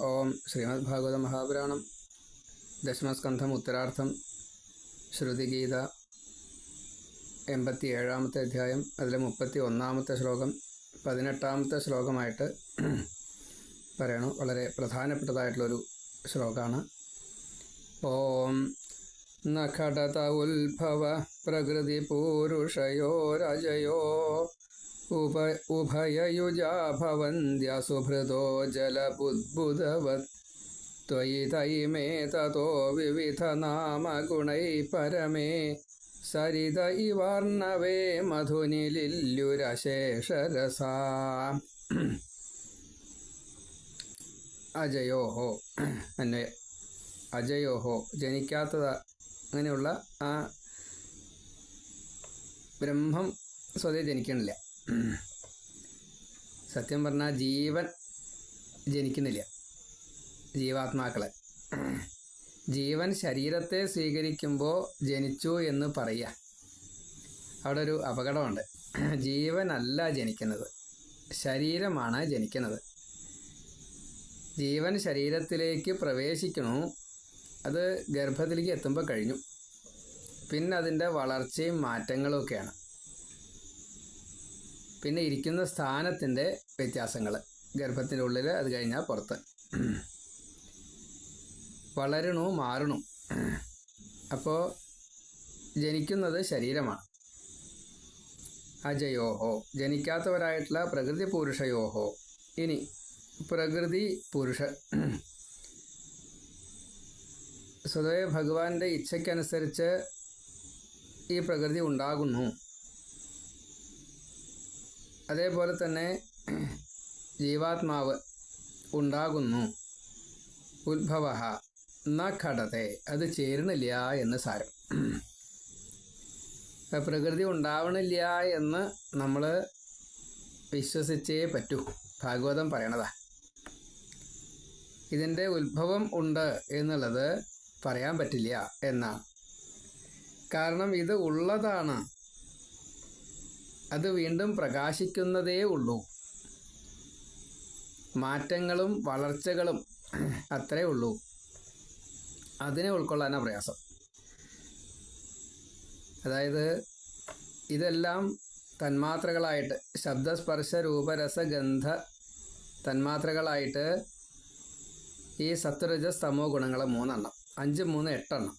ഓം ശ്രീമദ് ഭാഗവത മഹാപുരാണം ദശമസ്കന്ധം ഉത്തരാർത്ഥം. ശ്രുതിഗീത എൺപത്തി ഏഴാമത്തെ അധ്യായം അതിലെ മുപ്പത്തി ഒന്നാമത്തെ ശ്ലോകം പതിനെട്ടാമത്തെ ശ്ലോകമായിട്ട് പറയണു. വളരെ പ്രധാനപ്പെട്ടതായിട്ടുള്ളൊരു ശ്ലോകമാണ് ഓം നഖടത ഉത്ഭവ പ്രകൃതി പൂരുഷയോ രജയോ ഉപ ഉഭയയുജാ ഭവന്ത്യസുഭൃതോ ജലബുദ്ബുധവത് त्वयि तयिमे ततो विविधनामगुणैः परमे सरित इवार्णवे മധുനിലില്യുരശേഷരസാ അജയോഹോ അന്വയ അജയോഹോ ജനിക്കാത്തത് അങ്ങനെയുള്ള ആ ബ്രഹ്മം സ്വതേ ജനിക്കണില്ല സത്യം പറഞ്ഞാൽ ജീവൻ ജനിക്കുന്നില്ല. ജീവാത്മാക്കളെ. ജീവൻ ശരീരത്തെ സ്വീകരിക്കുമ്പോൾ ജനിച്ചു എന്ന് പറയുക അവിടെ ഒരു അപകടമുണ്ട്. ജീവനല്ല ജനിക്കുന്നത്. ശരീരമാണ് ജനിക്കുന്നത്. ജീവൻ ശരീരത്തിലേക്ക് പ്രവേശിക്കണു അത് ഗർഭത്തിലേക്ക് എത്തുമ്പോൾ കഴിഞ്ഞു. പിന്നെ അതിന്റെ വളർച്ചയും മാറ്റങ്ങളും ഒക്കെയാണ് പിന്നെ ഇരിക്കുന്ന സ്ഥാനത്തിന്റെ വ്യത്യാസങ്ങൾ ഗർഭത്തിന്റെ ഉള്ളിൽ അത് കഴിഞ്ഞാൽ പുറത്ത്. വളരണു മാറണു? അപ്പോൾ ജനിക്കുന്നത് ശരീരമാണ്. അജയോഹോ ജനിക്കാത്തവരായിട്ടുള്ള പ്രകൃതി പുരുഷയോഹോ ഇനി പ്രകൃതി പുരുഷ. സ്വതവേ ഭഗവാന്റെ ഇച്ഛയ്ക്കനുസരിച്ച് ഈ പ്രകൃതി ഉണ്ടാകുന്നു. അതേപോലെ തന്നെ ജീവാത്മാവ് ഉണ്ടാകുന്നു. ഉത്ഭവ ന ഘടത്തെ അത് ചേരുന്നില്ല എന്ന് സാരം. പ്രകൃതി ഉണ്ടാവണില്ല എന്ന് നമ്മൾ വിശ്വസിച്ചേ പറ്റൂ. ഭാഗവതം പറയണതാ. ഇതിന്റെ ഉത്ഭവം ഉണ്ട് എന്നുള്ളത് പറയാൻ പറ്റില്ല എന്നാണ് കാരണം ഇത് ഉള്ളതാണ്. അത് വീണ്ടും പ്രകാശിക്കുന്നതേ ഉള്ളൂ. മാറ്റങ്ങളും വളർച്ചകളും അത്രേ ഉള്ളൂ. അതിനെ ഉൾക്കൊള്ളാനാണ് പ്രയാസം. അതായത് ഇതെല്ലാം തന്മാത്രകളായിട്ട് ശബ്ദസ്പർശ രൂപരസഗന്ധ തന്മാത്രകളായിട്ട് ഈ സത്വരജ സ്തമോ ഗുണങ്ങൾ മൂന്നെണ്ണം അഞ്ച് മൂന്ന് എട്ടെണ്ണം.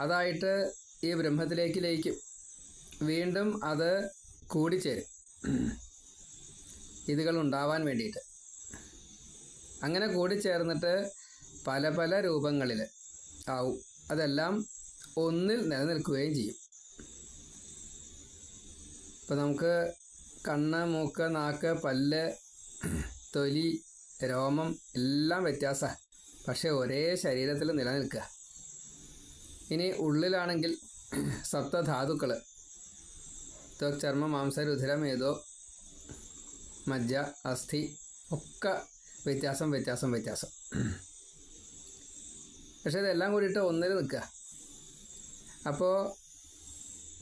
അതായിട്ട് ഈ ബ്രഹ്മത്തിലേക്ക് ലയിക്കും. വീണ്ടും അത് കൂടിച്ചേരും. ഇതുകൾ ഉണ്ടാവാൻ വേണ്ടിയിട്ട്. അങ്ങനെ കൂടിച്ചേർന്നിട്ട് പല പല രൂപങ്ങളിൽ ആവും. അതെല്ലാം ഒന്നിൽ നിലനിൽക്കുകയും ചെയ്യും. ഇപ്പം നമുക്ക് കണ്ണ് മൂക്ക് നാക്ക് പല്ല് തൊലി രോമം എല്ലാം വ്യത്യാസമാണ് പക്ഷേ ഒരേ ശരീരത്തിൽ നിലനിൽക്കുക. ഇനി ഉള്ളിലാണെങ്കിൽ സപ്തധാതുക്കൾ ത്വക് ചർമ്മ മാംസ ഏതോ മജ്ജ അസ്ഥി ഒക്കെ വ്യത്യാസം വ്യത്യാസം വ്യത്യാസം. പക്ഷേ ഇതെല്ലാം കൂടിയിട്ട് ഒന്നിൽ നിൽക്കുക അപ്പോൾ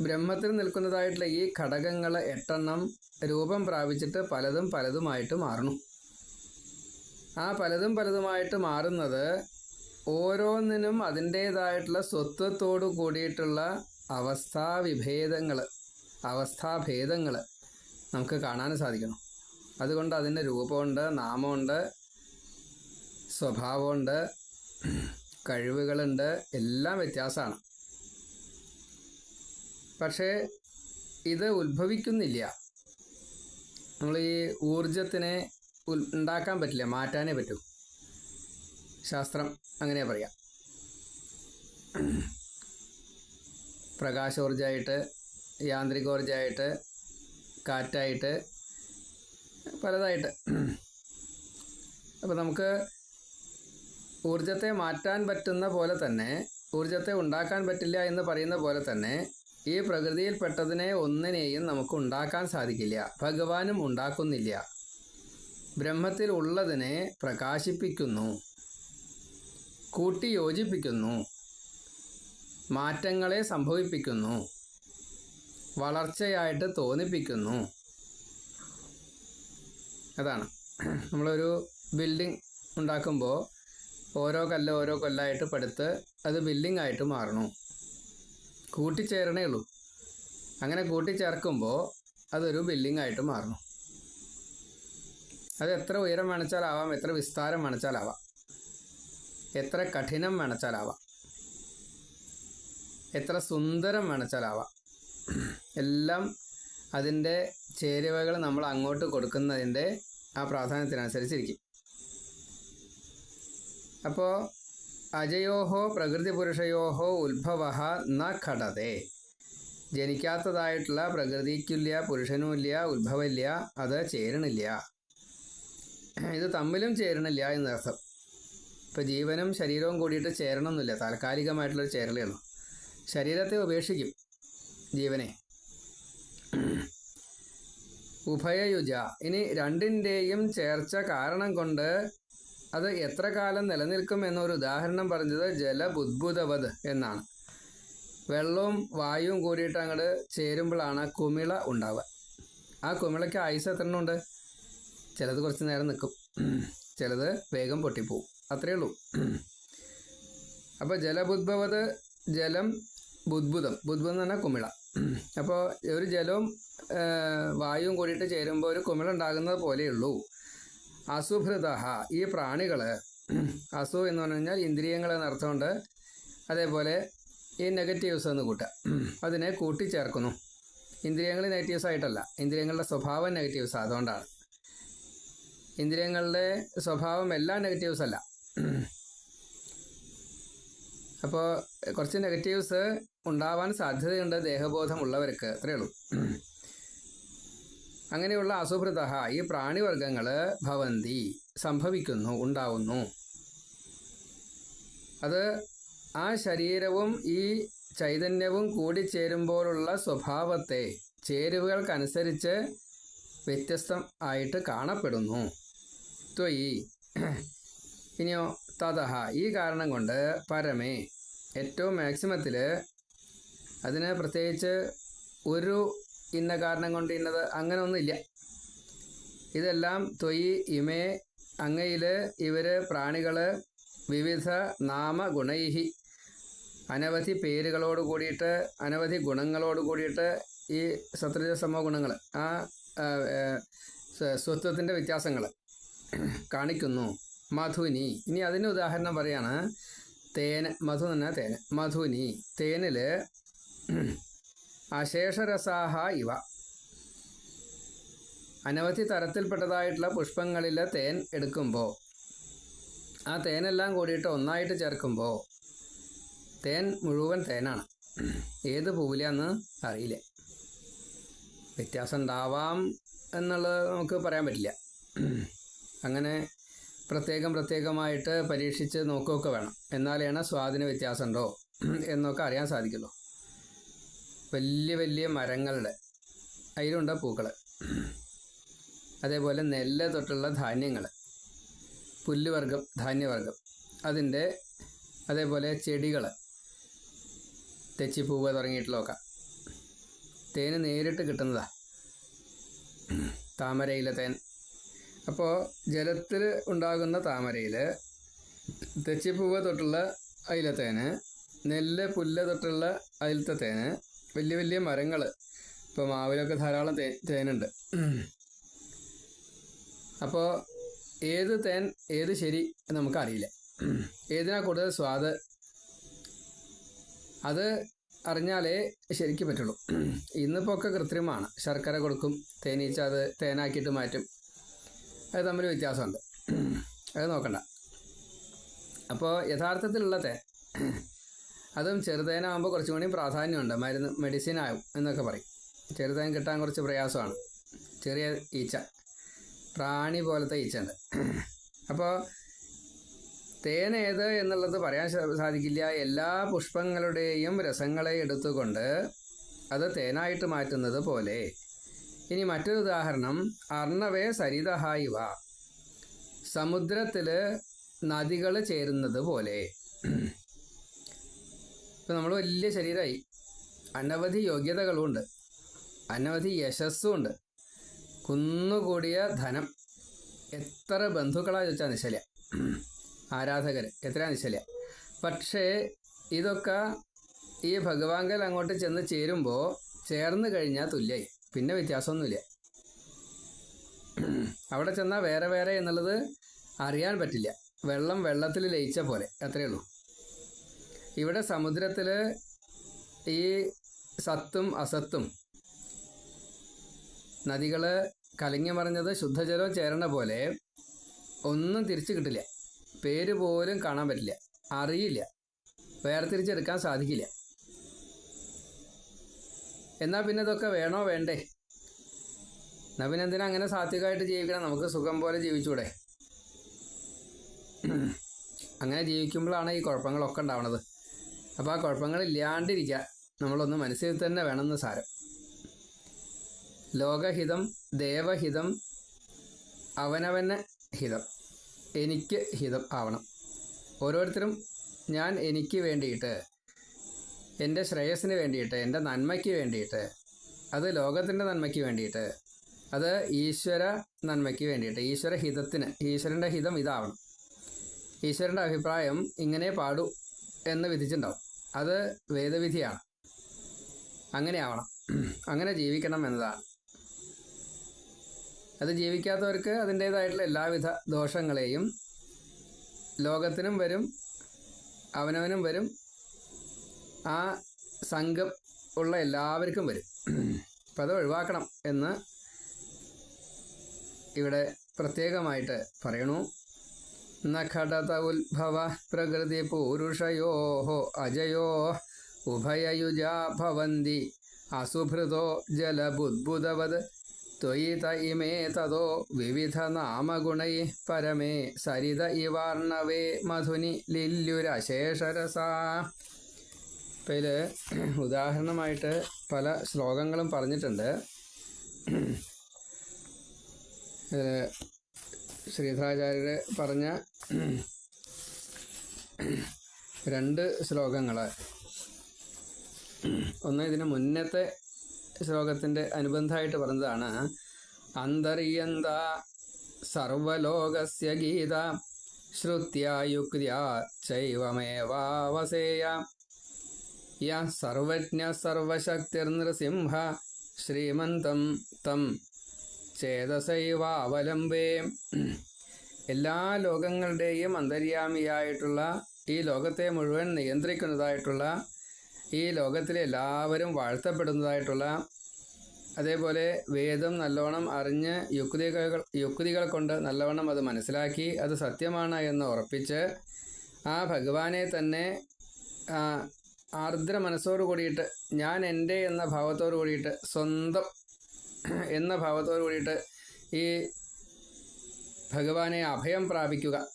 ബ്രഹ്മത്തിൽ നിൽക്കുന്നതായിട്ടുള്ള ഈ ഘടകങ്ങൾ എട്ടെണ്ണം രൂപം പ്രാപിച്ചിട്ട് പലതും പലതുമായിട്ട് മാറണം. ആ പലതും പലതുമായിട്ട് മാറുന്നത് ഓരോന്നിനും അതിന്റേതായിട്ടുള്ള സ്വത്വത്തോടു കൂടിയിട്ടുള്ള അവസ്ഥാവിഭേദങ്ങൾ അവസ്ഥാഭേദങ്ങൾ നമുക്ക് കാണാൻ സാധിക്കണം അതുകൊണ്ട് അതിന്റെ രൂപമുണ്ട് നാമമുണ്ട് സ്വഭാവമുണ്ട് കഴിവുകളുണ്ട് എല്ലാം വ്യത്യാസമാണ്. പക്ഷേ ഇത് ഉത്ഭവിക്കുന്നില്ല. നമ്മൾ ഈ ഊർജത്തിനെ ഉണ്ടാക്കാൻ പറ്റില്ല മാറ്റാനേ പറ്റൂ. ശാസ്ത്രം അങ്ങനെ പറയാം. പ്രകാശോർജമായിട്ട് യാന്ത്രികോർജമായിട്ട് കാറ്റായിട്ട് പലതായിട്ട്. അപ്പോൾ നമുക്ക് ഊർജത്തെ മാറ്റാൻ പറ്റുന്ന പോലെ തന്നെ ഊർജത്തെ ഉണ്ടാക്കാൻ പറ്റില്ല എന്ന് പറയുന്ന പോലെ തന്നെ ഈ പ്രകൃതിയിൽപ്പെട്ടതിനെ ഒന്നിനെയും നമുക്ക് ഉണ്ടാക്കാൻ സാധിക്കില്ല. ഭഗവാനും ഉണ്ടാക്കുന്നില്ല. ബ്രഹ്മത്തിൽ ഉള്ളതിനെ പ്രകാശിപ്പിക്കുന്നു. കൂട്ടിയോജിപ്പിക്കുന്നു മാറ്റങ്ങളെ സംഭവിപ്പിക്കുന്നു. വളർച്ചയായിട്ട് തോന്നിപ്പിക്കുന്നു. അതാണ്. നമ്മളൊരു ബിൽഡിംഗ് ഉണ്ടാക്കുമ്പോൾ ഓരോ കല്ല് ഓരോ കൊല്ലായിട്ട് പടുത്ത് അത് ബിൽഡിംഗ് ആയിട്ട് മാറണു. കൂട്ടിച്ചേരണേ ഉള്ളൂ അങ്ങനെ കൂട്ടിച്ചേർക്കുമ്പോൾ അതൊരു ബിൽഡിംഗ് ആയിട്ട് മാറണം. അത് എത്ര ഉയരം വേണച്ചാലാവാം എത്ര വിസ്താരം വേണച്ചാലാവാം എത്ര കഠിനം വേണച്ചാലാവാം എത്ര സുന്ദരം വേണച്ചാലാവാം. എല്ലാം അതിന്റെ ചേരുവകൾ നമ്മൾ അങ്ങോട്ട് കൊടുക്കുന്നതിന്റെ ആ പ്രാധാന്യത്തിനനുസരിച്ചിരിക്കും. അപ്പോൾ അജയോഹോ പ്രകൃതി പുരുഷയോഹോ ഉത്ഭവ ന ഘടതേ. ജനിക്കാത്തതായിട്ടുള്ള പ്രകൃതിക്കില്ല പുരുഷനുമില്ല ഉത്ഭവമില്ല അത് ചേരണില്ല. ഇത് തമ്മിലും ചേരണില്ല എന്നർത്ഥം ഇപ്പോൾ ജീവനും ശരീരവും കൂടിയിട്ട് ചേരണമെന്നില്ല. താൽക്കാലികമായിട്ടുള്ളൊരു ചേരലാണ് ശരീരത്തെ ഉപേക്ഷിക്കും ജീവനെ. ഉഭയയുജ. ഇനി രണ്ടിന്റെയും ചേർച്ച കാരണം കൊണ്ട് അത് എത്ര കാലം നിലനിൽക്കും എന്നൊരു ഉദാഹരണം പറഞ്ഞത് ജലബുദ്ഭുതവത് എന്നാണ്. വെള്ളവും വായുവും കൂടിയിട്ട് അങ്ങോട്ട് ചേരുമ്പോഴാണ് കുമിള ഉണ്ടാവുക. ആ കുമിളയ്ക്ക് ആയുസ് എത്ര ഉണ്ട് ചിലത് കുറച്ച് നേരം നിൽക്കും ചിലത് വേഗം പൊട്ടിപ്പോവും. അത്രയേ ഉള്ളൂ. അപ്പോൾ ജലബുദ്ഭവത് ജലം ബുദ്ഭുതം ബുദ്ഭുതം എന്ന് പറഞ്ഞാൽ കുമിള. അപ്പോൾ ഒരു ജലവും വായുവും കൂടിയിട്ട് ചേരുമ്പോൾ ഒരു കുമിളുണ്ടാകുന്നത് പോലെയുള്ളൂ. അസുഭൃത ഈ പ്രാണികൾ അസു എന്ന് പറഞ്ഞു കഴിഞ്ഞാൽ ഇന്ദ്രിയങ്ങൾ അതേപോലെ ഈ നെഗറ്റീവ്സ് എന്ന് കൂട്ടുക അതിനെ കൂട്ടിച്ചേർക്കുന്നു. ഇന്ദ്രിയങ്ങൾ നെഗറ്റീവ്സ് ആയിട്ടല്ല ഇന്ദ്രിയങ്ങളുടെ സ്വഭാവം നെഗറ്റീവ്സ് അതുകൊണ്ടാണ്. ഇന്ദ്രിയങ്ങളുടെ സ്വഭാവം എല്ലാം നെഗറ്റീവ്സ് അല്ല. അപ്പോൾ കുറച്ച് നെഗറ്റീവ്സ് ഉണ്ടാവാൻ സാധ്യതയുണ്ട് ദേഹബോധമുള്ളവർക്ക്. അത്രയേ ഉള്ളൂ. അങ്ങനെയുള്ള അസുഭൃത ഈ പ്രാണിവർഗങ്ങൾ ഭവന്തി സംഭവിക്കുന്നു ഉണ്ടാവുന്നു. അത് ആ ശരീരവും ഈ ചൈതന്യവും കൂടി കൂടിച്ചേരുമ്പോഴുള്ള സ്വഭാവത്തെ ചേരുവകൾക്കനുസരിച്ച് വ്യത്യസ്തം ആയിട്ട് കാണപ്പെടുന്നു. ത്വയി. ഇനിയോ തതഹ. ഈ കാരണം കൊണ്ട് പരമേ ഏറ്റവും മാക്സിമത്തിൽ അതിന് പ്രത്യേകിച്ച് ഒരു ഇന്ന കാരണം കൊണ്ട് ഇന്നത് അങ്ങനെ ഒന്നുമില്ല ഇതെല്ലാം തൊയ് ഇമേ അങ്ങയിൽ ഇവർ പ്രാണികൾ വിവിധ നാമ ഗുണൈഹി. അനവധി പേരുകളോട് കൂടിയിട്ട് അനവധി ഗുണങ്ങളോട് കൂടിയിട്ട് ഈ സത്രജസമോ ഗുണങ്ങൾ ആ സ്വത്വത്തിന്റെ വ്യത്യാസങ്ങൾ കാണിക്കുന്നു. മധുനി ഇനി അതിന് ഉദാഹരണം പറയാണ്. തേന് മധു തന്നെ തേന്. മധുനി തേനിൽ അശേഷരസാഹ ഇവ. അനവധി തരത്തിൽപ്പെട്ടതായിട്ടുള്ള പുഷ്പങ്ങളിൽ തേൻ എടുക്കുമ്പോൾ ആ തേനെല്ലാം കൂടിയിട്ട് ഒന്നായിട്ട് ചേർക്കുമ്പോൾ തേൻ മുഴുവൻ തേനാണ്. ഏത് പൂവിലാന്ന് അറിയില്ല. വ്യത്യാസം ഉണ്ടാവാം എന്നുള്ളത് നമുക്ക് പറയാൻ പറ്റില്ല. അങ്ങനെ പ്രത്യേകം പ്രത്യേകമായിട്ട് പരീക്ഷിച്ച് നോക്കുകയൊക്കെ വേണം. എന്നാലാണ് വ്യത്യാസം വ്യത്യാസമുണ്ടോ എന്നൊക്കെ അറിയാൻ സാധിക്കുള്ളൂ. വലിയ വലിയ മരങ്ങളുടെ അതിലുണ്ട് പൂക്കൾ അതേപോലെ നെല്ല് തൊട്ടുള്ള ധാന്യങ്ങൾ പുല്ലുവർഗം ധാന്യവർഗം അതിന്റെ അതേപോലെ ചെടികൾ തെച്ചിപ്പൂവ് തുടങ്ങിയിട്ടുള്ളതൊക്കെ. തേന് നേരിട്ട് കിട്ടുന്നതാ. താമരയിലെ തേൻ അപ്പോൾ ജലത്തിൽ ഉണ്ടാകുന്ന താമരയിൽ തെച്ചിപ്പൂവ് തൊട്ടുള്ള അതിലെ തേന് നെല്ല് പുല്ല് തൊട്ടുള്ള അതിലത്തെ തേന് വലിയ വലിയ മരങ്ങൾ ഇപ്പോൾ മാവിലൊക്കെ ധാരാളം തേ തേനുണ്ട്. അപ്പോൾ ഏത് തേൻ ഏത് ശരി നമുക്കറിയില്ല. ഏതിനാ കൂടുതൽ സ്വാദ്? അത് അറിഞ്ഞാലേ ശരിക്കും പറ്റുള്ളൂ. ഇന്നിപ്പോൾ ഒക്കെ കൃത്രിമമാണ്. ശർക്കര കൊടുക്കും തേനീച്ച അത് തേനാക്കിയിട്ട് മാറ്റും. അത് തമ്മിൽ വ്യത്യാസമുണ്ട്. അത് നോക്കണ്ട. അപ്പോൾ യഥാർത്ഥത്തിലുള്ളത് അതും ചെറുതേനാകുമ്പോൾ കുറച്ചും കൂടി പ്രാധാന്യമുണ്ട്. മരുന്ന് മെഡിസിൻ ആകും എന്നൊക്കെ പറയും. ചെറുതേൻ കിട്ടാൻ കുറച്ച് പ്രയാസമാണ്. ചെറിയ ഈച്ച. പ്രാണി പോലത്തെ ഈച്ച ഉണ്ട് അപ്പോൾ തേൻ ഏത് എന്നുള്ളത് പറയാൻ സാധിക്കില്ല. എല്ലാ പുഷ്പങ്ങളുടെയും രസങ്ങളെ എടുത്തുകൊണ്ട് അത് തേനായിട്ട് മാറ്റുന്നത് പോലെ ഇനി മറ്റൊരു ഉദാഹരണം അർണവേ സരിതഹ ഇവ സമുദ്രത്തിൽ നദികൾ ചേരുന്നത് പോലെ. ഇപ്പം നമ്മൾ വലിയ ശരീരമായി അനവധി യോഗ്യതകളുമുണ്ട് അനവധി യശസ്സുമുണ്ട് കുന്നുകൂടിയ ധനം. എത്ര ബന്ധുക്കളാ ചോദിച്ചാൽ നിശല ആരാധകർ എത്ര നിശല പക്ഷേ ഇതൊക്കെ ഈ ഭഗവാങ്കൽ അങ്ങോട്ട് ചെന്ന് ചേരുമ്പോൾ ചേർന്ന് കഴിഞ്ഞാൽ തുല്യമായി പിന്നെ വ്യത്യാസമൊന്നുമില്ല. അവിടെ ചെന്നാൽ വേറെ വേറെ എന്നുള്ളത് അറിയാൻ പറ്റില്ല. വെള്ളം വെള്ളത്തിൽ ലയിച്ച പോലെ അത്രയേ ഉള്ളൂ. ഇവിടെ സമുദ്രത്തിൽ ഈ സത്തും അസത്തും നദികൾ കലങ്ങി മറിഞ്ഞത് ശുദ്ധജലം ചേരണ പോലെ ഒന്നും തിരിച്ചു കിട്ടില്ല. പേര് പോലും കാണാൻ പറ്റില്ല. അറിയില്ല. വേർതിരിച്ചെടുക്കാൻ സാധിക്കില്ല. എന്നാൽ പിന്നെ ഇതൊക്കെ വേണോ വേണ്ടേ? എന്നാ പിന്നെ എന്തിനാ അങ്ങനെ സാത്വികമായിട്ട് ജീവിക്കണം? നമുക്ക് സുഖം പോലെ ജീവിച്ചൂടെ? അങ്ങനെ ജീവിക്കുമ്പോഴാണ് ഈ കുഴപ്പങ്ങളൊക്കെ ഉണ്ടാവണത്. അപ്പോൾ ആ കുഴപ്പങ്ങൾ ഇല്ലാണ്ടിരിക്കുക നമ്മളൊന്ന് മനസ്സിൽ തന്നെ വേണമെന്ന് സാരം. ലോകഹിതം ദേവഹിതം അവനവന് ഹിതം. എനിക്ക് ഹിതം ആവണം. ഓരോരുത്തരും ഞാൻ എനിക്ക് വേണ്ടിയിട്ട് എന്റെ ശ്രേയസ്സിന് വേണ്ടിയിട്ട് എന്റെ നന്മയ്ക്ക് വേണ്ടിയിട്ട് അത് ലോകത്തിന്റെ നന്മയ്ക്ക് വേണ്ടിയിട്ട് അത് ഈശ്വര നന്മയ്ക്ക് വേണ്ടിയിട്ട് ഈശ്വര ഹിതത്തിന് ഈശ്വരന്റെ ഹിതം ഇതാവണം. ഈശ്വരന്റെ അഭിപ്രായം ഇങ്ങനെ പാടു എന്ന് വിധിച്ചിട്ടുണ്ടാവും. അത് വേദവിധിയാണ്. അങ്ങനെ ആവണം അങ്ങനെ ജീവിക്കണം എന്നതാണ്. അത് ജീവിക്കാത്തവർക്ക് അതിന്റേതായിട്ടുള്ള എല്ലാവിധ ദോഷങ്ങളെയും ലോകത്തിനും വരും അവനവനും വരും ആ സംഘം ഉള്ള എല്ലാവർക്കും വരും. അപ്പം അത് ഒഴിവാക്കണം എന്ന് ഇവിടെ പ്രത്യേകമായിട്ട് പറയണു. നഖടത ഉത്ഭവ പ്രകൃതി പൂരുഷയോ അജയോ ഉഭയയുജാ ഭവന്തി അസുഭൃതോ ജലബുദ്ബുദവത് ത്വയിത ഇമേ തതോ വിവിധ നാമഗുണൈ പരമേ സരിത ഇവാർണവേ മധുനി ലില്യുരശേഷരസാ ഇപ്പം ഇതിൽ ഉദാഹരണമായിട്ട് പല ശ്ലോകങ്ങളും പറഞ്ഞിട്ടുണ്ട്. ശ്രീധരാചാര്യർ പറഞ്ഞ രണ്ട് ശ്ലോകങ്ങൾ ഒന്ന് ഇതിന് മുന്നത്തെ ശ്ലോകത്തിന്റെ അനുബന്ധമായിട്ട് പറഞ്ഞതാണ്. അന്തറിയന്ത സർവലോകസ്യ ഗീത ശ്രുത്യ യുക്തിയ ചൈവമേവാവസേയ. യ സർവശക്തിർനൃസിംഹ ശ്രീമന്തം തം ചേതസൈവാവലംബേ. എല്ലാ ലോകങ്ങളുടെയും അന്തര്യാമിയായിട്ടുള്ള ഈ ലോകത്തെ മുഴുവൻ നിയന്ത്രിക്കുന്നതായിട്ടുള്ള ഈ ലോകത്തിലെ എല്ലാവരും വാഴ്ത്തപ്പെടുന്നതായിട്ടുള്ള അതേപോലെ വേദം നല്ലവണ്ണം അറിഞ്ഞ് യുക്തികൾ യുക്തികൾ കൊണ്ട് നല്ലവണ്ണം അത് മനസ്സിലാക്കി അത് സത്യമാണ് എന്ന് ഉറപ്പിച്ച് ആ ഭഗവാനെ തന്നെ ആർദ്ര മനസ്സോട് കൂടിയിട്ട് ഞാൻ എന്റെ എന്ന ഭാവത്തോട് കൂടിയിട്ട് സ്വന്തം എന്ന ഭാവത്തോട് കൂടിയിട്ട് ഈ ഭഗവാനെ അഭയം പ്രാപിക്കുക.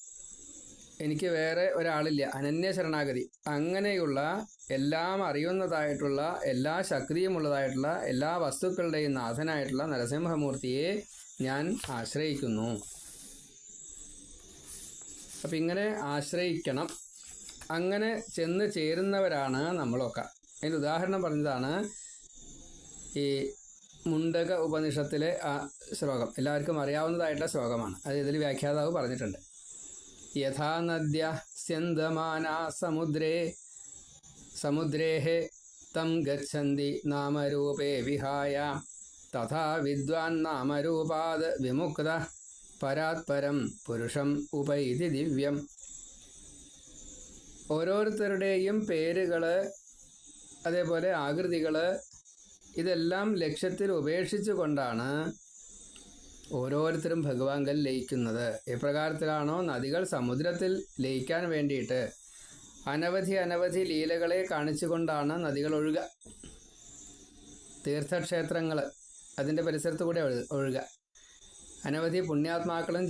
എനിക്ക് വേറെ ഒരാളില്ല. അനന്യ ശരണാഗതി. അങ്ങനെയുള്ള എല്ലാം അറിയുന്നതായിട്ടുള്ള എല്ലാ ശക്തിയുമുള്ളതായിട്ടുള്ള എല്ലാ വസ്തുക്കളുടെയും നാഥനായിട്ടുള്ള നരസിംഹമൂർത്തിയെ ഞാൻ ആശ്രയിക്കുന്നു. അപ്പം ഇങ്ങനെ ആശ്രയിക്കണം. അങ്ങനെ ചെന്ന് ചേരുന്നവരാണ് നമ്മളൊക്കെ. അതിന് ഉദാഹരണം പറഞ്ഞതാണ് ഈ മുണ്ടക ഉപനിഷത്തിലെ ആ ശ്ലോകം. എല്ലാവർക്കും അറിയാവുന്നതായിട്ടുള്ള ശ്ലോകമാണ്. അത് ഇതിൽ വ്യാഖ്യാതാവ് പറഞ്ഞിട്ടുണ്ട്. യഥാ നദ്യ സ്യന്തമാന സമുദ്രേ സമുദ്രേः തം ഗച്ഛന്തി നാമരൂപേ വിഹായ തഥാ വിദ്വാൻ നാമരൂപാത് വിമുക്ത പരാത്പരം പുരുഷം ഉപൈതി ദിവ്യം. ഓരോരുത്തരുടെയും പേരുകൾ അതേപോലെ ആകൃതികൾ ഇതെല്ലാം ലക്ഷ്യത്തിൽ ഉപേക്ഷിച്ചു കൊണ്ടാണ് ഓരോരുത്തരും ഭഗവാങ്കൽ ലയിക്കുന്നത്. എപ്രകാരത്തിലാണോ നദികൾ സമുദ്രത്തിൽ ലയിക്കാൻ വേണ്ടിയിട്ട് അനവധി അനവധി ലീലകളെ കാണിച്ചുകൊണ്ടാണ് നദികൾ ഒഴുക. തീർത്ഥക്ഷേത്രങ്ങൾ അതിന്റെ പരിസരത്ത് കൂടെ ഒഴുക. അനവധി പുണ്യാത്മാക്കളും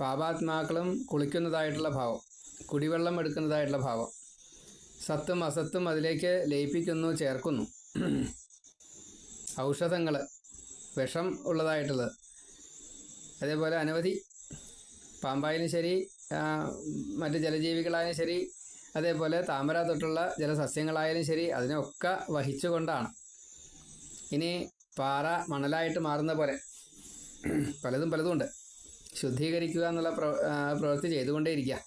പാപാത്മാക്കളും കുളിക്കുന്നതായിട്ടുള്ള ഭാവം. കുടിവെള്ളം എടുക്കുന്നതായിട്ടുള്ള ഭാവം. സത്തും അസത്തും അതിലേക്ക് ലയിപ്പിക്കുന്നു ചേർക്കുന്നു. ഔഷധങ്ങൾ വിഷം ഉള്ളതായിട്ടുള്ളത്. അതേപോലെ അനവധി പാമ്പായാലും ശരി മറ്റ് ജലജീവികളായാലും ശരി അതേപോലെ താമര തൊട്ടുള്ള ജലസസ്യങ്ങളായാലും ശരി അതിനൊക്കെ വഹിച്ചുകൊണ്ടാണ്. ഇനി പാറ മണലായിട്ട് മാറുന്ന പോലെ പലതും പലതുമുണ്ട് ശുദ്ധീകരിക്കുക എന്നുള്ള പ്രവൃത്തി ചെയ്തുകൊണ്ടേയിരിക്കുക.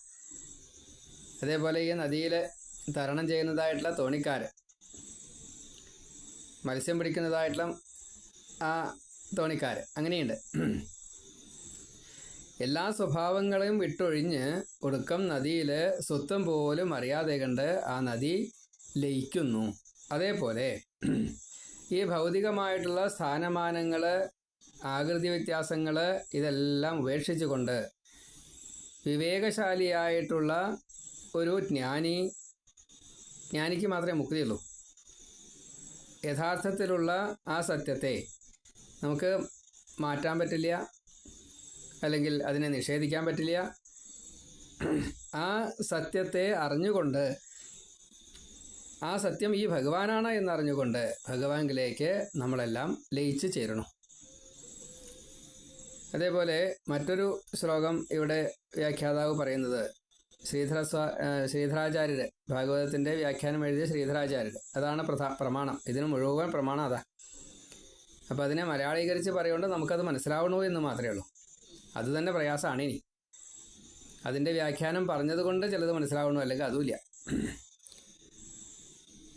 അതേപോലെ ഈ നദിയിൽ തരണം ചെയ്യുന്നതായിട്ടുള്ള തോണിക്കാർ മത്സ്യം പിടിക്കുന്നതായിട്ടുള്ള ആ തോണിക്കാർ അങ്ങനെയുണ്ട്. എല്ലാ സ്വഭാവങ്ങളെയും വിട്ടൊഴിഞ്ഞ് ഒടുക്കം നദിയിൽ സ്വത്വം പോലും അറിയാതെ കണ്ട് ആ നദി ലയിക്കുന്നു. അതേപോലെ ഈ ഭൗതികമായിട്ടുള്ള സ്ഥാനമാനങ്ങൾ ആകൃതി വ്യത്യാസങ്ങൾ ഇതെല്ലാം ഉപേക്ഷിച്ചുകൊണ്ട് വിവേകശാലിയായിട്ടുള്ള ഒരു ജ്ഞാനി ജ്ഞാനിക്ക് മാത്രമേ മുക്തിയുള്ളൂ യഥാർത്ഥത്തിലുള്ള ആ സത്യത്തെ നമുക്ക് മാറ്റാൻ പറ്റില്ല അല്ലെങ്കിൽ അതിനെ നിഷേധിക്കാൻ പറ്റില്ല. ആ സത്യത്തെ അറിഞ്ഞുകൊണ്ട് ആ സത്യം ഈ ഭഗവാനാണ് എന്നറിഞ്ഞുകൊണ്ട് ഭഗവാനിലേക്ക് നമ്മളെല്ലാം ലയിച്ച് ചേരണം അതേപോലെ മറ്റൊരു ശ്ലോകം ഇവിടെ വ്യാഖ്യാതാവ് പറയുന്നത് ശ്രീധര ശ്രീധരാചാര്യര് ഭാഗവതത്തിന്റെ വ്യാഖ്യാനം എഴുതിയ ശ്രീധരാചാര്യർ അതാണ് പ്രധാ പ്രമാണം. ഇതിന് മുഴുവൻ പ്രമാണം അതാ. അപ്പോൾ അതിനെ മലയാളീകരിച്ച് പറയുകൊണ്ട് നമുക്കത് മനസ്സിലാവണോ എന്ന് മാത്രമേ ഉള്ളൂ. അത് തന്നെ പ്രയാസമാണ് ഇനി. അതിന്റെ വ്യാഖ്യാനം പറഞ്ഞതുകൊണ്ട് ചിലത് മനസ്സിലാവണോ അല്ലെങ്കിൽ അതുമില്ല.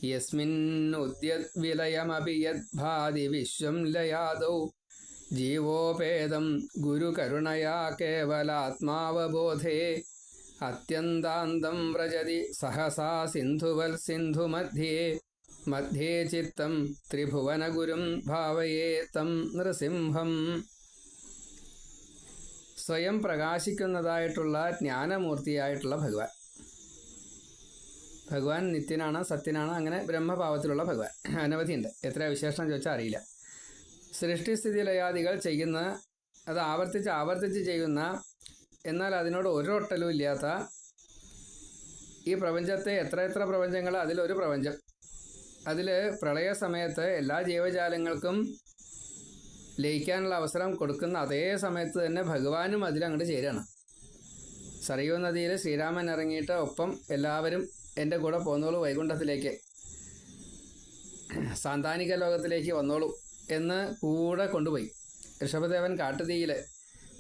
യസ്മിൻ ഉദ്യവിലയമപി യദ്ഭാതി വിശ്വം ലയാദൗ. ജീവോപേദം ഗുരുകരുണയാ കേവലാത്മാവബോധേ. അത്യന്താന്തം വ്രജതി സഹസാ സിന്ധുവൽ സിന്ധുമധ്യേ. മധ്യേ ചിത്തം ത്രിഭുവനഗുരും ഭാവയേ തം നൃസിംഹം. സ്വയം പ്രകാശിക്കുന്നതായിട്ടുള്ള ജ്ഞാനമൂർത്തിയായിട്ടുള്ള ഭഗവാൻ. ഭഗവാൻ നിത്യനാണ് സത്യനാണ് അങ്ങനെ ബ്രഹ്മഭാവത്തിലുള്ള ഭഗവാൻ. അനവധിയുണ്ട്. എത്ര വിശേഷണം ചോദിച്ചാൽ അറിയില്ല. സൃഷ്ടിസ്ഥിതി ലയാദികൾ ചെയ്യുന്ന അത് ആവർത്തിച്ച് ആവർത്തിച്ച് ചെയ്യുന്ന എന്നാൽ അതിനോട് ഒരു ഒട്ടലും ഇല്ലാത്ത ഈ പ്രപഞ്ചത്തെ എത്ര എത്ര പ്രപഞ്ചങ്ങൾ അതിലൊരു പ്രപഞ്ചം. അതിൽ പ്രളയ സമയത്ത് എല്ലാ ജീവജാലങ്ങൾക്കും ലയിക്കാനുള്ള അവസരം കൊടുക്കുന്ന അതേ സമയത്ത് തന്നെ ഭഗവാനും അതിലങ്ങോട്ട് ചേരണം. സറിയൂ നദിയിൽ ശ്രീരാമൻ ഇറങ്ങിയിട്ട് ഒപ്പം എല്ലാവരും എന്റെ കൂടെ പോന്നോളൂ വൈകുണ്ഠത്തിലേക്ക്. സാന്താനിക ലോകത്തിലേക്ക് വന്നോളൂ എന്ന് കൂടെ കൊണ്ടുപോയി. ഋഷഭദേവൻ കാട്ടുതീയിൽ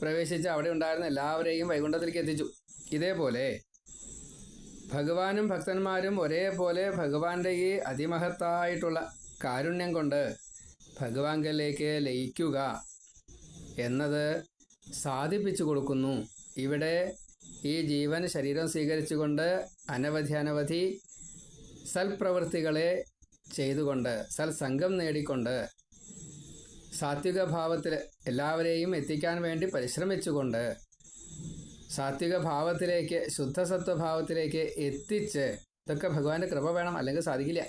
പ്രവേശിച്ച് അവിടെ ഉണ്ടായിരുന്ന എല്ലാവരെയും വൈകുണ്ഠത്തിലേക്ക് എത്തിച്ചു. ഇതേപോലെ ഭഗവാനും ഭക്തന്മാരും ഒരേപോലെ ഭഗവാന്റെ ഈ അതിമഹത്തായിട്ടുള്ള കാരുണ്യം കൊണ്ട് ഭഗവാങ്കലേക്ക് ലയിക്കുക എന്നത് സാധിപ്പിച്ചു കൊടുക്കുന്നു. ഇവിടെ ഈ ജീവൻ ശരീരം സ്വീകരിച്ചുകൊണ്ട് അനവധി അനവധി സൽപ്രവൃത്തികളെ ചെയ്തുകൊണ്ട് സൽസംഗം നേടിക്കൊണ്ട് സാത്വിക ഭാവത്തിൽ എല്ലാവരെയും എത്തിക്കാൻ വേണ്ടി പരിശ്രമിച്ചുകൊണ്ട് സാത്വിക ഭാവത്തിലേക്ക് ശുദ്ധസത്വഭാവത്തിലേക്ക് എത്തിച്ച് ഇതൊക്കെ ഭഗവാന്റെ കൃപ വേണം അല്ലെങ്കിൽ സാധിക്കില്ല.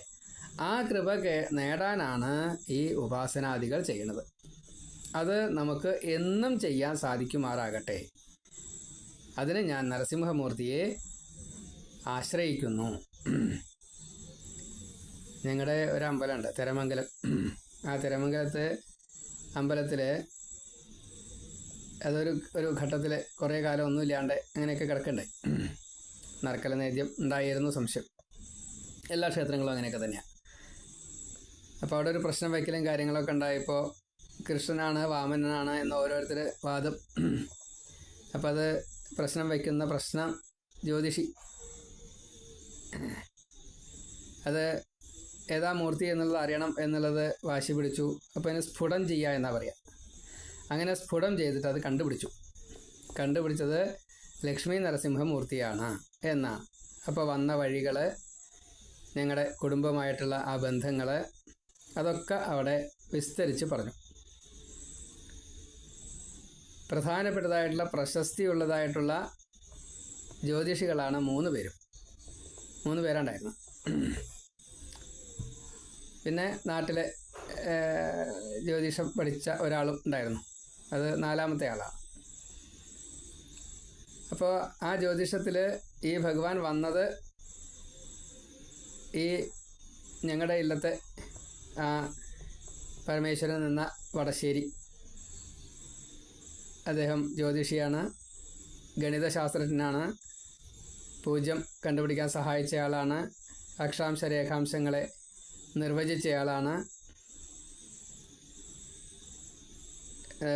ആ കൃപ നേടാനാണ് ഈ ഉപാസനാദികൾ ചെയ്യുന്നത്. അത് നമുക്ക് എന്നും ചെയ്യാൻ സാധിക്കുമാറാകട്ടെ. അതിന് ഞാൻ നരസിംഹമൂർത്തിയെ ആശ്രയിക്കുന്നു. ഞങ്ങളുടെ ഒരു തിരമംഗലം. ആ തിരമംഗലത്ത് അമ്പലത്തിൽ അതൊരു ഒരു ഘട്ടത്തിൽ കുറേ കാലം ഒന്നുമില്ലാണ്ട് അങ്ങനെയൊക്കെ കിടക്കണ്ടേ. നറക്കല നേദ്യം ഉണ്ടായിരുന്നു സംശയം. എല്ലാ ക്ഷേത്രങ്ങളും അങ്ങനെയൊക്കെ തന്നെയാണ് അപ്പോൾ അവിടെ ഒരു പ്രശ്നം വയ്ക്കലും കാര്യങ്ങളൊക്കെ ഉണ്ടായപ്പോൾ കൃഷ്ണനാണ് വാമനാണ് എന്ന ഓരോരുത്തർ വാദം. അപ്പോൾ അത് പ്രശ്നം വയ്ക്കുന്ന പ്രശ്നം ജ്യോതിഷി. അത് ഏതാ മൂർത്തി എന്നുള്ളത് അറിയണം എന്നുള്ളത് വാശി പിടിച്ചു. അപ്പോൾ അതിനെ സ്ഫുടം ചെയ്യുക എന്നാ പറയുക അങ്ങനെ സ്ഫുടം ചെയ്തിട്ട് അത് കണ്ടുപിടിച്ചു. കണ്ടുപിടിച്ചത് ലക്ഷ്മി നരസിംഹമൂർത്തിയാണ് എന്നാണ് അപ്പോൾ വന്ന വഴികൾ ഞങ്ങളുടെ കുടുംബമായിട്ടുള്ള ആ ബന്ധങ്ങൾ അതൊക്കെ അവിടെ വിസ്തരിച്ച് പറഞ്ഞു. പ്രധാനപ്പെട്ടതായിട്ടുള്ള പ്രശസ്തിയുള്ളതായിട്ടുള്ള ജ്യോതിഷികളാണ് മൂന്ന് പേരും. മൂന്ന് പേരുണ്ടായിരുന്നു. പിന്നെ നാട്ടിലെ ജ്യോതിഷം പഠിച്ച ഒരാളും ഉണ്ടായിരുന്നു. അത് നാലാമത്തെ ആളാണ് അപ്പോൾ ആ ജ്യോതിഷത്തിൽ ഈ ഭഗവാൻ വന്നത് ഈ ഞങ്ങളുടെ ഇല്ലത്തെ ആ പരമേശ്വരൻ നിന്ന വടശ്ശേരി. അദ്ദേഹം ജ്യോതിഷിയാണ് ഗണിതശാസ്ത്രജ്ഞനാണ് പൂജ്യം കണ്ടുപിടിക്കാൻ സഹായിച്ച ആളാണ് അക്ഷാംശ രേഖാംശങ്ങളെ നിർവചിച്ചയാളാണ്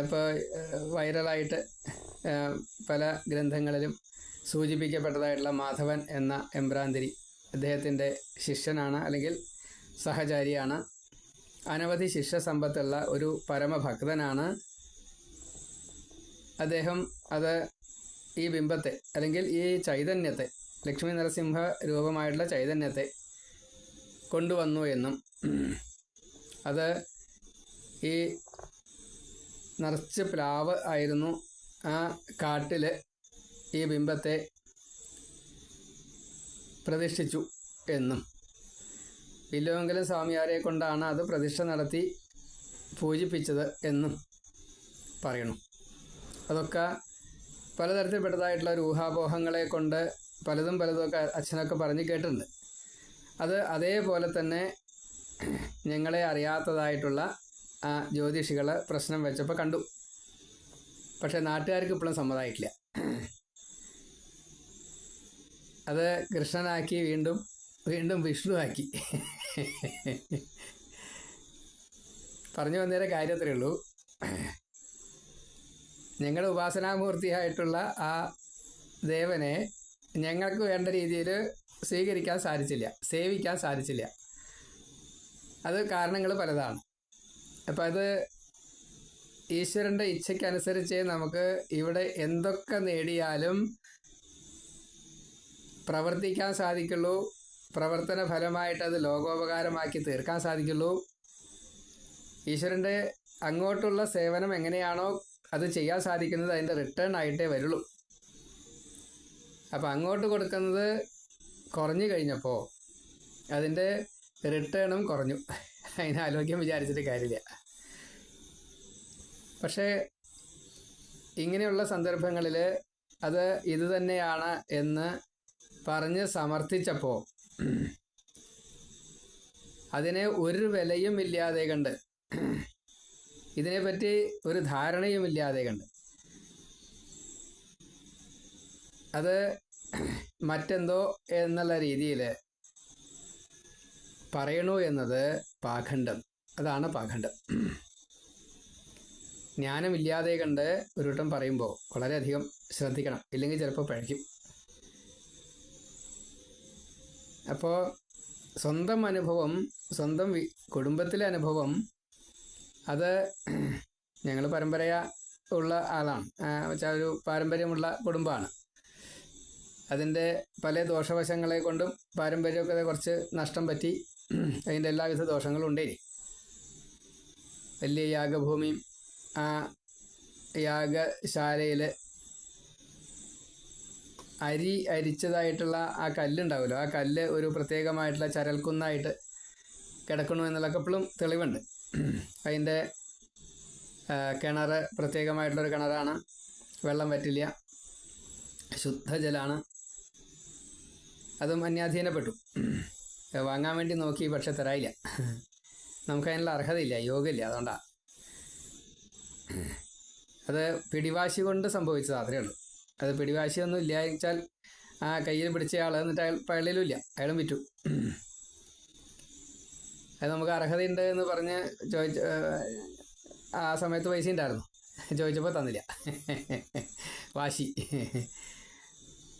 ഇപ്പോൾ വൈറലായിട്ട് പല ഗ്രന്ഥങ്ങളിലും സൂചിപ്പിക്കപ്പെട്ടതായിട്ടുള്ള മാധവൻ എന്ന എംബ്രാന്തിരി അദ്ദേഹത്തിന്റെ ശിഷ്യനാണ് അല്ലെങ്കിൽ സഹചാരിയാണ്. അനവധി ശിഷ്യ സമ്പത്തുള്ള ഒരു പരമഭക്തനാണ് അദ്ദേഹം. അത് ഈ ബിംബത്തെ അല്ലെങ്കിൽ ഈ ചൈതന്യത്തെ ലക്ഷ്മി നരസിംഹ രൂപമായിട്ടുള്ള ചൈതന്യത്തെ കൊണ്ടുവന്നു എന്നും അത് ഈ നിറച്ച് പ്ലാവ് ആയിരുന്നു ആ കാട്ടിൽ ഈ ബിംബത്തെ പ്രതിഷ്ഠിച്ചു എന്നും. വില്ലുവെങ്കിലും സ്വാമിയാരെ കൊണ്ടാണ് അത് പ്രതിഷ്ഠ നടത്തി പൂജിപ്പിച്ചത് എന്നും പറയണം. അതൊക്കെ പലതരത്തിൽപ്പെട്ടതായിട്ടുള്ള ഊഹാപോഹങ്ങളെ കൊണ്ട് പലതും പലതുമൊക്കെ അച്ഛനൊക്കെ പറഞ്ഞ് കേട്ടിട്ടുണ്ട്. അത് അതേപോലെ തന്നെ ഞങ്ങളെ അറിയാത്തതായിട്ടുള്ള ആ ജ്യോതിഷികൾ പ്രശ്നം വെച്ചപ്പോൾ കണ്ടു. പക്ഷേ നാട്ടുകാർക്ക് ഇപ്പോഴും സമ്മതമായിട്ടില്ല അത് കൃഷ്ണനാക്കി വീണ്ടും വീണ്ടും വിഷ്ണുവാക്കി. പറഞ്ഞു വന്നേരെ കാര്യത്രേ ഉള്ളൂ. ഞങ്ങളുടെ ഉപാസനാമൂർത്തിയായിട്ടുള്ള ആ ദേവനെ ഞങ്ങൾക്ക് വേണ്ട രീതിയിൽ സ്വീകരിക്കാൻ സാധിച്ചില്ല. സേവിക്കാൻ സാധിച്ചില്ല. അത് കാരണങ്ങൾ പലതാണ്. അപ്പം അത് ഈശ്വരന്റെ ഇച്ഛയ്ക്കനുസരിച്ച് നമുക്ക് ഇവിടെ എന്തൊക്കെ നേടിയാലും പ്രവർത്തിക്കാൻ സാധിക്കുള്ളൂ. പ്രവർത്തന ഫലമായിട്ട് അത് ലോകോപകാരമാക്കി തീർക്കാൻ സാധിക്കുള്ളൂ. ഈശ്വരന്റെ അങ്ങോട്ടുള്ള സേവനം എങ്ങനെയാണോ അത് ചെയ്യാൻ സാധിക്കുന്നത് അതിന്റെ റിട്ടേൺ ആയിട്ടേ വരുള്ളൂ. അപ്പം അങ്ങോട്ട് കൊടുക്കുന്നത് കുറഞ്ഞു കഴിഞ്ഞപ്പോൾ അതിന്റെ റിട്ടേണും കുറഞ്ഞു. അതിന് ആലോചിക്കാൻ വിചാരിച്ചിട്ട് കാര്യമില്ല. പക്ഷേ ഇങ്ങനെയുള്ള സന്ദർഭങ്ങളിൽ അത് ഇത് തന്നെയാണ് എന്ന് പറഞ്ഞ് സമർത്ഥിച്ചപ്പോൾ അതിനെ ഒരു വിലയും ഇല്ലാതെ കണ്ട് ഇതിനെപ്പറ്റി ഒരു ധാരണയും ഇല്ലാതെ കണ്ട്. അത് മറ്റെന്തോ എന്നുള്ള രീതിയിൽ പറയണു എന്നത് പാഖണ്ഡം. അതാണ് പാഖണ്ഡം. ജ്ഞാനമില്ലാതെ കണ്ട് ഒരു വട്ടം പറയുമ്പോൾ വളരെയധികം ശ്രദ്ധിക്കണം. ഇല്ലെങ്കിൽ ചിലപ്പോൾ പഴയ്ക്കും അപ്പോൾ സ്വന്തം അനുഭവം സ്വന്തം കുടുംബത്തിലെ അനുഭവം അത് ഞങ്ങൾ പരമ്പരയ ഉള്ള ആളാണ്. വെച്ചാൽ ഒരു പാരമ്പര്യമുള്ള കുടുംബമാണ് അതിന്റെ പല ദോഷവശങ്ങളെ കൊണ്ടും പാരമ്പര്യമൊക്കെ കുറച്ച് നഷ്ടം പറ്റി അതിന്റെ എല്ലാവിധ ദോഷങ്ങളും ഉണ്ടേ വലിയ യാഗഭൂമിയും ആ യാഗശാലയിൽ അരി അരിച്ചതായിട്ടുള്ള ആ കല്ലുണ്ടാവുമല്ലോ ആ കല്ല് ഒരു പ്രത്യേകമായിട്ടുള്ള ചരൽക്കുന്നായിട്ട് കിടക്കണു എന്നുള്ളൊക്കെ ഇപ്പോഴും തെളിവുണ്ട്. അതിന്റെ കിണർ പ്രത്യേകമായിട്ടുള്ളൊരു കിണറാണ് വെള്ളം പറ്റില്ല ശുദ്ധജലമാണ് അതും അന്യാധീനപ്പെട്ടു. വാങ്ങാൻ വേണ്ടി നോക്കി പക്ഷെ തരായില്ല. നമുക്ക് അതിനുള്ള അർഹതയില്ല യോഗമില്ല അതുകൊണ്ടാണ് അത് പിടിവാശി കൊണ്ട് സംഭവിച്ചത് അത്രേ ഉള്ളൂ. അത് പിടിവാശിയൊന്നും ഇല്ല വെച്ചാൽ ആ കയ്യിൽ പിടിച്ച ആൾ എന്നിട്ട് അയാൾ പള്ളിയിലും ഇല്ല അയാളും വിറ്റു. അത് നമുക്ക് അർഹതയുണ്ട് എന്ന് പറഞ്ഞ് ചോദിച്ച ആ സമയത്ത് പൈസ ഉണ്ടായിരുന്നു. ചോദിച്ചപ്പോൾ തന്നില്ല. വാശി.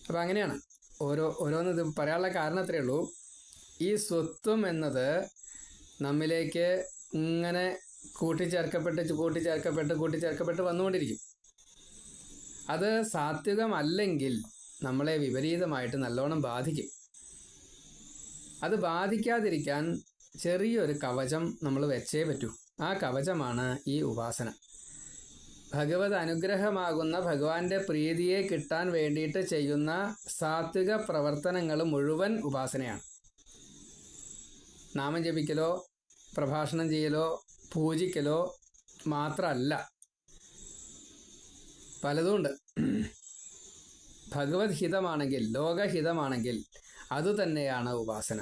അപ്പം അങ്ങനെയാണ്. ഓരോ ഓരോന്ന് പറയാനുള്ള കാരണം അത്രയേ ഉള്ളൂ. ഈ സ്വത്വം എന്നത് നമ്മിലേക്ക് ഇങ്ങനെ കൂട്ടിച്ചേർക്കപ്പെട്ട് കൂട്ടിച്ചേർക്കപ്പെട്ട് കൂട്ടിച്ചേർക്കപ്പെട്ട് വന്നുകൊണ്ടിരിക്കും. അത് സാത്വികമല്ലെങ്കിൽ നമ്മളെ വിപരീതമായിട്ട് നല്ലോണം ബാധിക്കും. അത് ബാധിക്കാതിരിക്കാൻ ചെറിയൊരു കവചം നമ്മൾ വെച്ചേ പറ്റൂ. ആ കവചമാണ് ഈ ഉപാസന. ഭഗവത് അനുഗ്രഹമാകുന്ന ഭഗവാന്റെ പ്രീതിയെ കിട്ടാൻ വേണ്ടിയിട്ട് ചെയ്യുന്ന സാത്വിക പ്രവർത്തനങ്ങൾ മുഴുവൻ ഉപാസനയാണ്. നാമം ജപിക്കലോ പ്രഭാഷണം ചെയ്യലോ പൂജിക്കലോ മാത്രമല്ല പലതുമുണ്ട് ഭഗവത് ഹിതമാണെങ്കിൽ ലോകഹിതമാണെങ്കിൽ അതുതന്നെയാണ് ഉപാസന.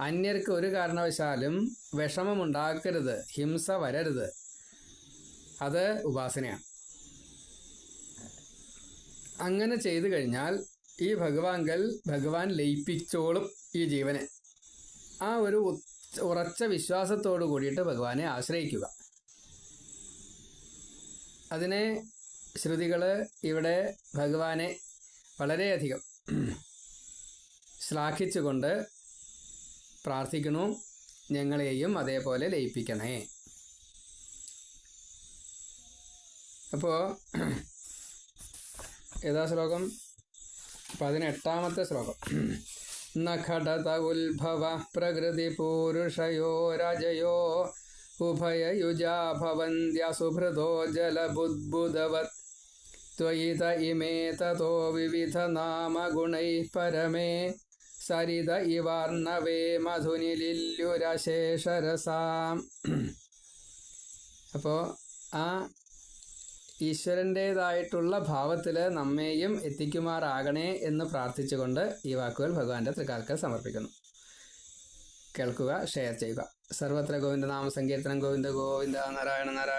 അന്യർക്ക് ഒരു കാരണവശാലും വിഷമമുണ്ടാക്കരുത് ഹിംസ വരരുത്. അത് ഉപാസനയാണ്. അങ്ങനെ ചെയ്തു കഴിഞ്ഞാൽ ഈ ഭഗവാങ്കൽ ഭഗവാൻ ലയിപ്പിച്ചോളും ഈ ജീവനെ. ആ ഒരു ഉറച്ച വിശ്വാസത്തോടു കൂടിയിട്ട് ഭഗവാനെ ആശ്രയിക്കുക. അതിനെ ശ്രുതികൾ ഇവിടെ ഭഗവാനെ വളരെയധികം ശ്ലാഘിച്ചുകൊണ്ട് പ്രാർത്ഥിക്കുന്നു. ഞങ്ങളെയും അതേപോലെ ലയിപ്പിക്കണേ. അപ്പോൾ ഏതാ ശ്ലോകം പതിനെട്ടാമത്തെ ശ്ലോകം നഖടത ഉത്ഭവ പ്രകൃതി പൂരുഷയോ രജയോ ഉഭയയുജാ ഭവന്ത്യസുഭൃതോ ജലബുദ്ബുദവത് त्वयित इमे ततो विविधनामगुणैः परमे സരിത ഇവാർണവേ മധുനിലില്ലുരശേഷരസാം അപ്പോൾ ആ ഈശ്വരന്റേതായിട്ടുള്ള ഭാവത്തിൽ നമ്മെയും എത്തിക്കുമാറാകണേ എന്ന് പ്രാർത്ഥിച്ചുകൊണ്ട് ഈ വാക്കുകൾ ഭഗവാന്റെ തൃക്കാൽക്കൽ സമർപ്പിക്കുന്നു. കേൾക്കുക ഷെയർ ചെയ്യുക. സർവത്ര ഗോവിന്ദ നാമസങ്കീർത്തനം ഗോവിന്ദ ഗോവിന്ദ നാരായണ നാരായണ.